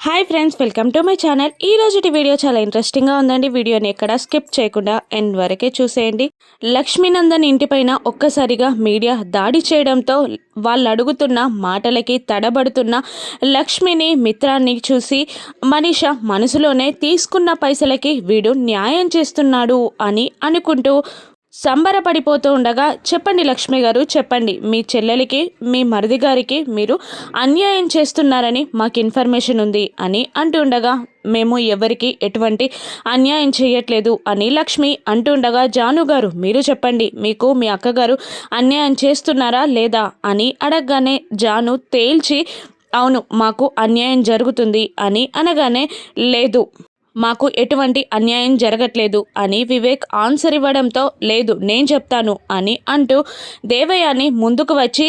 Hi friends welcome to my channel ఈ రోజుటి video చాలా ఇంట్రెస్టింగ్గా ఉందండి. వీడియోని ఎక్కడ స్కిప్ చేయకుండా ఎండ్ వరకే చూసేయండి. లక్ష్మీనందన్ ఇంటిపైన ఒక్కసారిగా మీడియా దాడి చేయడంతో వాళ్ళు అడుగుతున్న మాటలకి తడబడుతున్న లక్ష్మిని మిత్రాన్ని చూసి మనిష మనసులోనే తీసుకున్న పైసలకి వీడు న్యాయం చేస్తున్నాడు అని అనుకుంటూ సంబరపడిపోతూ ఉండగా చెప్పండి లక్ష్మి గారు చెప్పండి. మీ చెల్లెలికి మీ మరిది గారికి మీరు అన్యాయం చేస్తున్నారని మాకు ఇన్ఫర్మేషన్ ఉంది అని అంటుండగా మేము ఎవరికి ఎటువంటి అన్యాయం చేయట్లేదు అని లక్ష్మి అంటుండగా జాను గారు మీరు చెప్పండి. మీకు మీ అక్కగారు అన్యాయం చేస్తున్నారా లేదా? అని అడగగానే జాను తేల్చి అవును మాకు అన్యాయం జరుగుతుంది అని అనగానే లేదు. మాకు ఎటువంటి అన్యాయం జరగట్లేదు అని వివేక్ ఆన్సర్ ఇవ్వడంతో లేదు నేను చెప్తాను అని అంటూ దేవయాని ముందుకు వచ్చి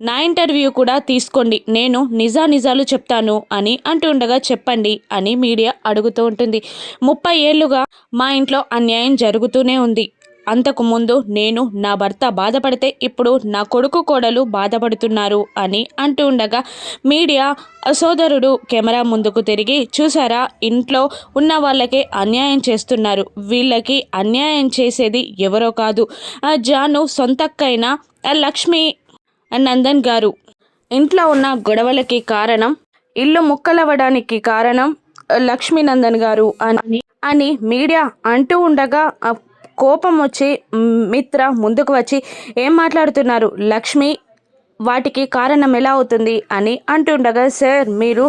నా ఇంటర్వ్యూ కూడా తీసుకోండి నేను నిజా నిజాలు చెప్తాను అని అంటుండగా చెప్పండి అని మీడియా అడుగుతూ ఉంటుంది. ముప్పై ఏళ్ళుగా మా ఇంట్లో అన్యాయం జరుగుతూనే ఉంది. అంతకు ముందు నేను నా భర్త బాధపడితే ఇప్పుడు నా కొడుకు కోడలు బాధపడుతున్నారు అని అంటూ ఉండగా మీడియా సోదరుడు కెమెరా ముందుకు తిరిగి చూసారా ఇంట్లో ఉన్న వాళ్ళకే అన్యాయం చేస్తున్నారు. వీళ్ళకి అన్యాయం చేసేది ఎవరో కాదు. ఆ జాను సొంతక్కైన లక్ష్మి నందన్ గారు. ఇంట్లో ఉన్న గొడవలకి కారణం ఇల్లు ముక్కలవ్వడానికి కారణం లక్ష్మీనందన్ గారు అని అని మీడియా అంటూ ఉండగా కోపం వచ్చి మిత్ర ముందుకు వచ్చి ఏం మాట్లాడుతున్నారు? లక్ష్మి వాటికి కారణం ఎలా అవుతుంది? అని అంటుండగా సార్ మీరు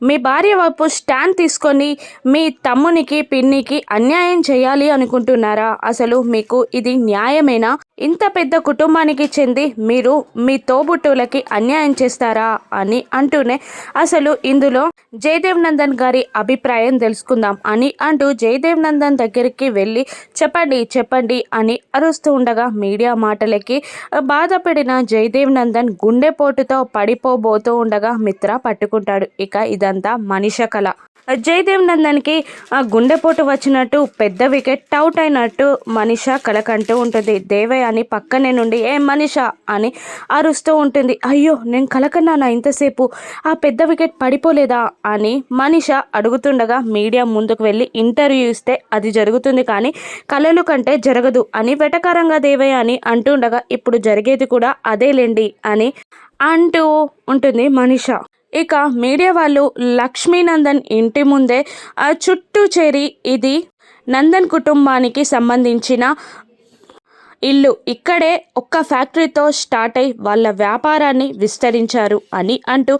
మీ భార్య వైపు స్టాండ్ తీసుకొని మీ తమ్మునికి పిన్నికి అన్యాయం చేయాలి అనుకుంటున్నారా? అసలు మీకు ఇది న్యాయమేనా? ఇంత పెద్ద కుటుంబానికి చెంది మీరు మీ తోబుట్టువులకి అన్యాయం చేస్తారా అని అంటూనే అసలు ఇందులో జయదేవ్ నందన్ గారి అభిప్రాయం తెలుసుకుందాం అని అంటూ జయదేవ్ నందన్ దగ్గరికి వెళ్ళి చెప్పండి చెప్పండి అని అరుస్తూ ఉండగా మీడియా మాటలకి బాధపడిన జయదేవ్ నందన్ గుండెపోటుతో పడిపోబోతూ ఉండగా మిత్ర పట్టుకుంటాడు. ఇక ఇదంతా మనిష కళ జయదేవ్ నందన్కి ఆ గుండెపోటు వచ్చినట్టు పెద్ద వికెట్ అవుట్ అయినట్టు మనిష కలకంటూ ఉంటుంది. దేవయ్య అని పక్కనే నుండి ఏ మనిష అని అరుస్తూ ఉంటుంది. అయ్యో నేను కలకన్నానా ఇంతసేపు? ఆ పెద్ద వికెట్ పడిపోలేదా? అని మనిష అడుగుతుండగా మీడియా ముందుకు వెళ్ళి ఇంటర్వ్యూ ఇస్తే అది జరుగుతుంది కానీ కళలు కంటే జరగదు అని వెటకారంగా దేవయ్య అని అంటుండగా ఇప్పుడు జరిగేది కూడా అదేలేండి అని అంటూ ఉంటుంది మనిష. ఇక మీడియా వాళ్ళు లక్ష్మీనందన్ ఇంటి ముందే చుట్టూ చేరి ఇది నందన్ కుటుంబానికి సంబంధించిన ఇల్లు. ఇక్కడే ఒక్క ఫ్యాక్టరీతో స్టార్ట్ అయి వాళ్ళ వ్యాపారాన్ని విస్తరించారు అని అంటూ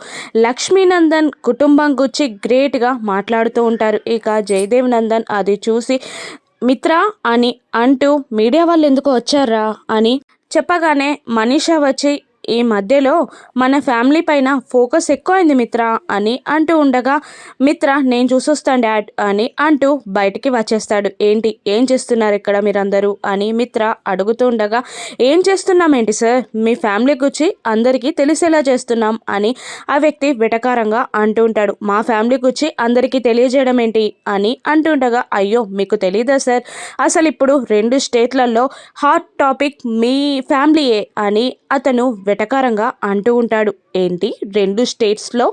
లక్ష్మీనందన్ కుటుంబం గురించి గ్రేట్గా మాట్లాడుతూ ఉంటారు. ఇక జయదేవ్ నందన్ అది చూసి మిత్ర అని అంటూ మీడియా వాళ్ళు ఎందుకు వచ్చారా అని చెప్పగానే మనీషా వచ్చి ఈ మధ్యలో మన ఫ్యామిలీ పైన ఫోకస్ ఎక్కువైంది మిత్ర అని అంటూ ఉండగా మిత్ర నేను చూసొస్తాను డాడ్ అని అంటూ బయటికి వచ్చేస్తాడు. ఏంటి? ఏం చేస్తున్నారు ఇక్కడ మీరందరూ? అని మిత్ర అడుగుతూ ఉండగా ఏం చేస్తున్నామేంటి సార్? మీ ఫ్యామిలీ గురించి అందరికీ తెలిసేలా చేస్తున్నాం అని ఆ వ్యక్తి వెటకారంగా అంటూ ఉంటాడు. మా ఫ్యామిలీ గురించి అందరికీ తెలియజేయడం ఏంటి? అని అంటుండగా అయ్యో మీకు తెలియదా సార్? అసలు ఇప్పుడు రెండు స్టేట్లలో హాట్ టాపిక్ మీ ఫ్యామిలీయే అని అతను వెటకారంగా అంటూ ఉంటాడు. ఏంటి? రెండు స్టేట్స్లో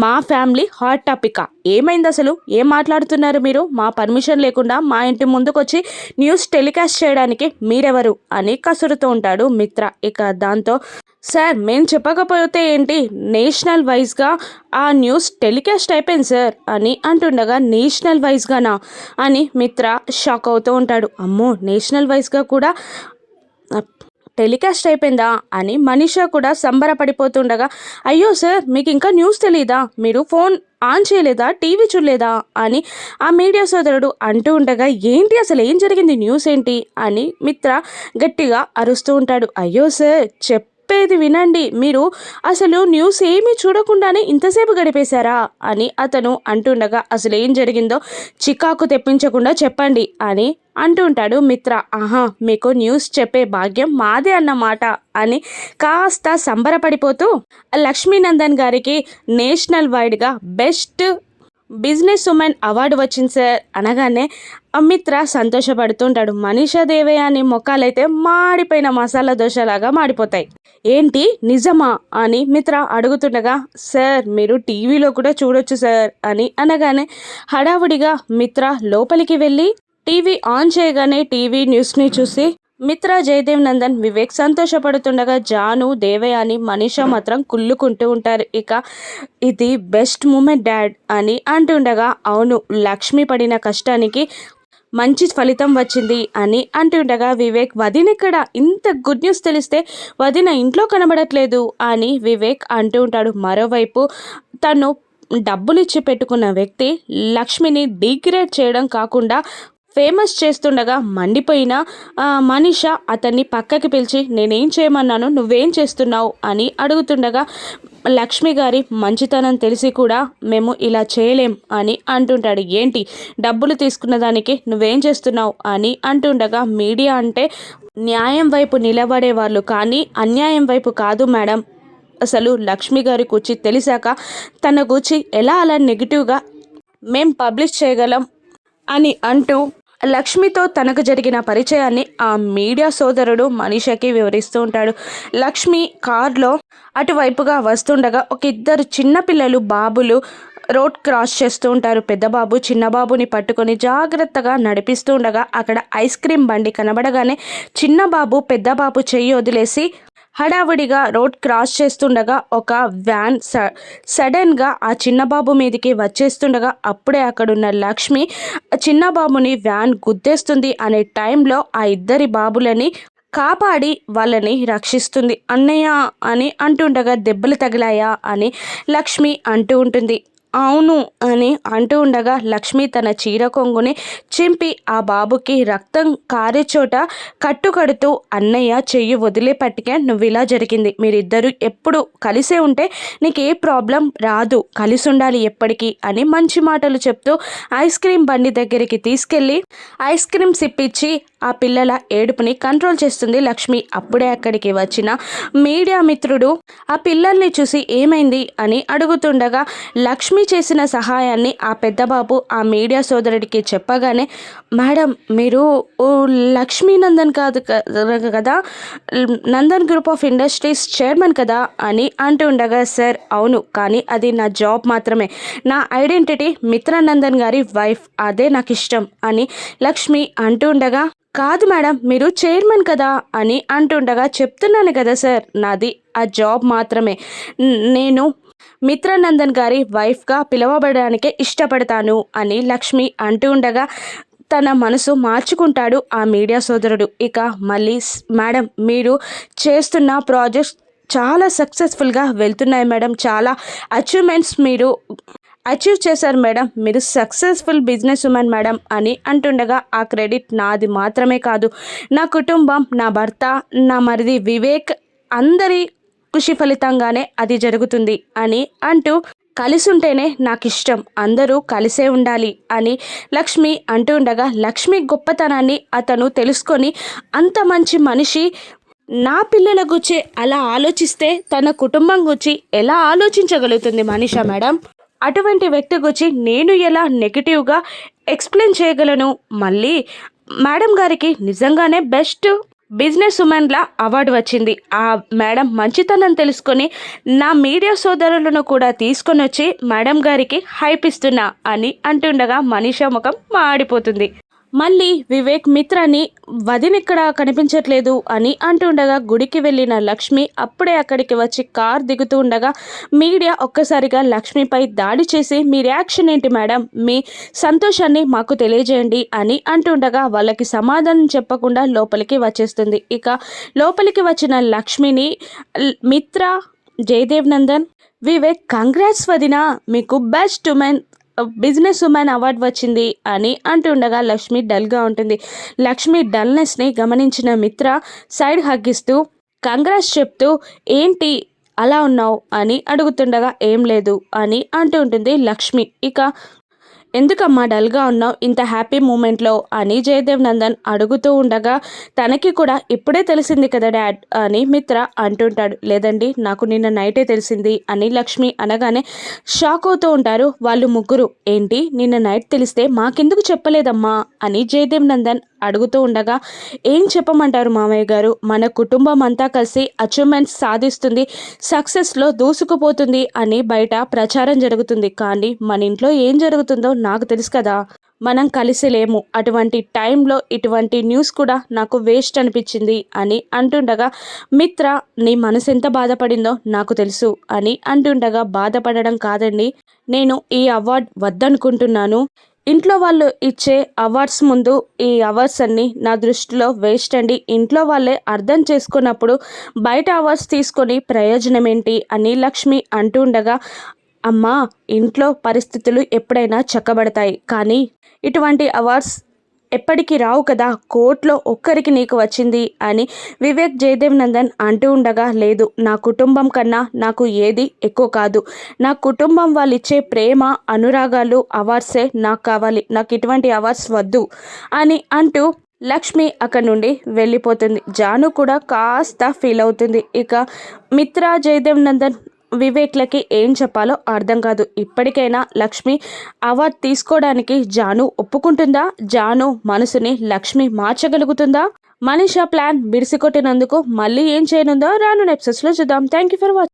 మా ఫ్యామిలీ హాట్ టాపికా? ఏమైంది అసలు? ఏం మాట్లాడుతున్నారు మీరు? మా పర్మిషన్ లేకుండా మా ఇంటి ముందుకొచ్చి న్యూస్ టెలికాస్ట్ చేయడానికి మీరెవరు? అని కసురుతూ ఉంటాడు మిత్ర. ఇక దాంతో సార్ మేము చెప్పకపోతే ఏంటి? నేషనల్ వైజ్గా ఆ న్యూస్ టెలికాస్ట్ అయిపోయింది సార్ అని అంటుండగా నేషనల్ వైజ్గానా? అని మిత్ర షాక్ అవుతూ ఉంటాడు. అమ్మో నేషనల్ వైజ్గా కూడా టెలికాస్ట్ అయిపోయిందా అని మనీషా కూడా సంబరపడిపోతుండగా అయ్యో సార్ మీకు ఇంకా న్యూస్ తెలీదా? మీరు ఫోన్ ఆన్ చేయలేదా? టీవీ చూడలేదా? అని ఆ మీడియా సోదరుడు అంటూ ఉండగా ఏంటి అసలు ఏం జరిగింది? న్యూస్ ఏంటి? అని మిత్ర గట్టిగా అరుస్తూ ఉంటాడు. అయ్యో సార్ చెప్ చెప్పేది వినండి. మీరు అసలు న్యూస్ ఏమీ చూడకుండానే ఇంతసేపు గడిపేశారా? అని అతను అంటుండగా అసలు ఏం జరిగిందో చికాకు తెప్పించకుండా చెప్పండి అని అంటుంటాడు మిత్ర. ఆహా మీకు న్యూస్ చెప్పే భాగ్యం మాదే అన్నమాట అని కాస్త సంబరపడిపోతూ లక్ష్మీనందన్ గారికి నేషనల్ వైడ్గా బెస్ట్ బిజినెస్ ఉమెన్ అవార్డు వచ్చింది సార్. అనగానే అమిత్ర సంతోషపడుతుంటాడు. మనీషా అని మొక్కలైతే మాడిపోయిన మసాలా దోశలాగా మాడిపోతాయి. ఏంటి? నిజమా? అని మిత్ర అడుగుతుండగా సార్ మీరు టీవీలో కూడా చూడొచ్చు సార్ అని అనగానే హడావుడిగా మిత్ర లోపలికి వెళ్ళి టీవీ ఆన్ చేయగానే టీవీ న్యూస్ని చూసి మిత్ర జయదేవ్ నందన్ వివేక్ సంతోషపడుతుండగా జాను దేవయాని మనీషా మాత్రం కుళ్ళుకుంటూ ఉంటారు. ఇక ఇది బెస్ట్ మూమెంట్ డాడ్ అని అంటుండగా అవును లక్ష్మి పడిన కష్టానికి మంచి ఫలితం వచ్చింది అని అంటుండగా వివేక్ వదినెక్కడ ఇంత గుడ్ న్యూస్ తెలిస్తే వదిన ఇంట్లో కనబడట్లేదు అని వివేక్ అంటూ ఉంటాడు. మరోవైపు తను డబ్బులు ఇచ్చి పెట్టుకున్న వ్యక్తి లక్ష్మిని డిగ్రేడ్ చేయడం కాకుండా ఫేమస్ చేస్తుండగా మండిపోయిన మనిష అతన్ని పక్కకి పిలిచి నేనేం చేయమన్నాను? నువ్వేం చేస్తున్నావు? అని అడుగుతుండగా లక్ష్మి గారి మంచితనం తెలిసి కూడా మేము ఇలా చేయలేం అని అంటుంటాడు. ఏంటి? డబ్బులు తీసుకున్న దానికి నువ్వేం చేస్తున్నావు? అని అంటుండగా మీడియా అంటే న్యాయం వైపు నిలబడే వాళ్ళు కానీ అన్యాయం వైపు కాదు మేడం. అసలు లక్ష్మి గారి గురించి తెలిసాక తన గురించి ఎలా అలా నెగిటివ్గా మేం పబ్లిష్ చేయగలం? అని అంటూ లక్ష్మితో తనకు జరిగిన పరిచయాన్ని ఆ మీడియా సోదరుడు మనీషకి వివరిస్తూ ఉంటాడు. లక్ష్మి కార్లో అటువైపుగా వస్తుండగా ఒక ఇద్దరు చిన్నపిల్లలు బాబులు రోడ్ క్రాస్ చేస్తూ ఉంటారు. పెద్దబాబు చిన్నబాబుని చిన్న బాబుని పట్టుకొని జాగ్రత్తగా నడిపిస్తూ ఉండగా అక్కడ ఐస్ క్రీమ్ బండి కనబడగానే చిన్న బాబు చెయ్యి వదిలేసి హడావుడిగా రోడ్ క్రాస్ చేస్తుండగా ఒక వ్యాన్ స సడన్గా ఆ చిన్నబాబు మీదకి వచ్చేస్తుండగా అప్పుడే అక్కడున్న లక్ష్మి చిన్నబాబుని వ్యాన్ గుద్దేస్తుంది అనే టైంలో ఆ ఇద్దరి బాబులని కాపాడి వాళ్ళని రక్షిస్తుంది. అన్నయ్య అని అంటుండగా దెబ్బలు తగిలాయా అని లక్ష్మి అంటూ ఉంటుంది. అవును అని అంటూ ఉండగా లక్ష్మి తన చీర కొంగుని చింపి ఆ బాబుకి రక్తం కారే చోట కట్టుకడుతూ అన్నయ్య చెయ్యి వదిలేపట్టికే నువ్వు ఇలా జరిగింది. మీరిద్దరూ ఎప్పుడు కలిసే ఉంటే నీకు ఏ ప్రాబ్లం రాదు. కలిసి ఉండాలి ఎప్పటికీ అని మంచి మాటలు చెప్తూ ఐస్ క్రీమ్ బండి దగ్గరికి తీసుకెళ్ళి ఐస్ క్రీమ్ సిప్పించి ఆ పిల్లల ఏడుపుని కంట్రోల్ చేస్తుంది లక్ష్మి. అప్పుడే అక్కడికి వచ్చిన మీడియా మిత్రుడు ఆ పిల్లల్ని చూసి ఏమైంది? అని అడుగుతుండగా లక్ష్మి చేసిన సహాయాన్ని ఆ పెద్దబాబు ఆ మీడియా సోదరుడికి చెప్పగానే మేడం మీరు లక్ష్మీ నందన్ కాదు కదా? Nandan group of industries chairman కదా? అని అంటూ ఉండగా సార్ అవును కానీ అది నా జాబ్ మాత్రమే. నా ఐడెంటిటీ మిత్రానందన్ గారి వైఫ్ అదే నాకు ఇష్టం అని లక్ష్మి అంటూ ఉండగా కాదు మేడం మీరు చైర్మన్ కదా? అని అంటుండగా చెప్తున్నాను కదా సార్ నాది ఆ జాబ్ మాత్రమే. నేను మిత్రానందన్ గారి వైఫ్గా పిలవబడడానికే ఇష్టపడతాను అని లక్ష్మి అంటూ ఉండగా తన మనసు మార్చుకుంటాడు ఆ మీడియా సోదరుడు. ఇక మళ్ళీ మేడం మీరు చేస్తున్న ప్రాజెక్ట్స్ చాలా సక్సెస్ఫుల్గా వెళ్తున్నాయి మేడం. చాలా అచీవ్మెంట్స్ మీరు అచీవ్ చేశారు మేడం. మీరు సక్సెస్ఫుల్ బిజినెస్ ఉమెన్ మేడం అని అంటుండగా ఆ క్రెడిట్ నాది మాత్రమే కాదు. నా కుటుంబం నా భర్త నా మరిది వివేక్ అందరి కృషి ఫలితంగానే అది జరుగుతుంది అని అంటూ కలిసి ఉంటేనే నాకు ఇష్టం అందరూ కలిసే ఉండాలి అని లక్ష్మి అంటూ ఉండగా లక్ష్మి గొప్పతనాన్ని అతను తెలుసుకొని అంత మంచి మనిషి నా పిల్లల గురించి అలా ఆలోచిస్తే తన కుటుంబం గురించి ఎలా ఆలోచించగలుగుతుంది మనిష మేడం? అటువంటి వ్యక్తి గురించి నేను ఎలా నెగిటివ్గా ఎక్స్ప్లెయిన్ చేయగలను? మళ్ళీ మేడం గారికి నిజంగానే బెస్ట్ బిజినెస్ ఉమెన్లా అవార్డు వచ్చింది. ఆ మేడం మంచితనం తెలుసుకొని నా మీడియా సోదరులను కూడా తీసుకొని వచ్చి మేడం గారికి హైప్ ఇస్తున్నా అని అంటుండగా మనీషా ముఖం మాడిపోతుంది. మళ్ళీ వివేక్ మిత్రని వదినిక్కడ కనిపించట్లేదు అని అంటుండగా గుడికి వెళ్ళిన లక్ష్మి అప్పుడే అక్కడికి వచ్చి కార్ దిగుతూ ఉండగా మీడియా ఒక్కసారిగా లక్ష్మిపై దాడి చేసి మీ రియాక్షన్ ఏంటి మేడం? మీ సంతోషాన్ని మాకు తెలియజేయండి అని అంటుండగా వాళ్ళకి సమాధానం చెప్పకుండా లోపలికి వచ్చేస్తుంది. ఇక లోపలికి వచ్చిన లక్ష్మిని మిత్ర జయదేవ్ నందన్ వివేక్ కంగ్రాట్స్ వదిన! మీకు best women business women award వచ్చింది అని అంటుండగా లక్ష్మి డల్గా ఉంటుంది. లక్ష్మి డల్నెస్ని గమనించిన మిత్ర సైడ్ హగ్గిస్తూ కంగ్రాస్ చెప్తూ ఏంటి అలా ఉన్నావు? అని అడుగుతుండగా ఏం లేదు అని అంటూ ఉంటుంది లక్ష్మి. ఇక ఎందుకమ్మా డల్గా ఉన్నావు? ఇంత హ్యాపీ మూమెంట్లో అని జయదేవ్ నందన్ అడుగుతూ ఉండగా తనకి కూడా ఇప్పుడే తెలిసింది కదా డాడ్ అని మిత్ర అంటుంటాడు. లేదండి నాకు నిన్న నైటే తెలిసింది అని లక్ష్మి అనగానే షాక్ అవుతూ ఉంటారు వాళ్ళు ముగ్గురు. ఏంటి నిన్న నైట్ తెలిస్తే మాకెందుకు చెప్పలేదమ్మా అని జయదేవ్ నందన్ అడుగుతూ ఉండగా ఏం చెప్పమంటారు మామయ్య గారు? మన కుటుంబం అంతా కలిసి అచీవ్మెంట్స్ సాధిస్తుంది సక్సెస్లో దూసుకుపోతుంది అని బయట ప్రచారం జరుగుతుంది. కానీ మన ఇంట్లో ఏం జరుగుతుందో నాకు తెలుసు కదా. మనం కలిసి లేము. అటువంటి టైంలో ఇటువంటి న్యూస్ కూడా నాకు వేస్ట్ అనిపించింది అని అంటుండగా మిత్ర నీ మనసు ఎంత బాధపడిందో నాకు తెలుసు అని అంటుండగా బాధపడడం కాదండి. నేను ఈ అవార్డ్ వద్దనుకుంటున్నాను. ఇంట్లో వాళ్ళు ఇచ్చే అవార్డ్స్ ముందు ఈ అవార్డ్స్ అన్నీ నా దృష్టిలో వేస్ట్ అండి. ఇంట్లో వాళ్ళే అర్థం చేసుకున్నప్పుడు బయట అవార్డ్స్ తీసుకొని ప్రయోజనం ఏంటి అని లక్ష్మి అంటూ ఉండగా అమ్మా ఇంట్లో పరిస్థితులు ఎప్పుడైనా చక్కబడతాయి. కానీ ఇటువంటి అవార్డ్స్ ఎప్పటికీ రావు కదా కోర్టులో ఒక్కరికి నీకు వచ్చింది అని వివేక్ జయదేవ్ నందన్ అంటూ ఉండగా లేదు నా కుటుంబం కన్నా నాకు ఏది ఎక్కువ కాదు. నా కుటుంబం వాళ్ళు ఇచ్చే ప్రేమ అనురాగాలు అవార్డ్సే నాకు కావాలి. నాకు ఇటువంటి అవార్డ్స్ వద్దు అని అంటూ లక్ష్మి అక్కడ నుండి వెళ్ళిపోతుంది. జాను కూడా కాస్త ఫీల్ అవుతుంది. ఇక మిత్ర జయదేవ్ నందన్ వివేక్లకి ఏం చెప్పాలో అర్థం కాదు. ఇప్పటికైనా లక్ష్మి అవార్డ్ తీసుకోవడానికి జాను ఒప్పుకుంటుందా? జాను మనసుని లక్ష్మి మార్చగలుగుతుందా? మనీషా ప్లాన్ బిడిసికొట్టినందుకు మళ్ళీ ఏం చేయనుందో రాను ఎపిసోడ్స్లో చూద్దాం. Thank you for watching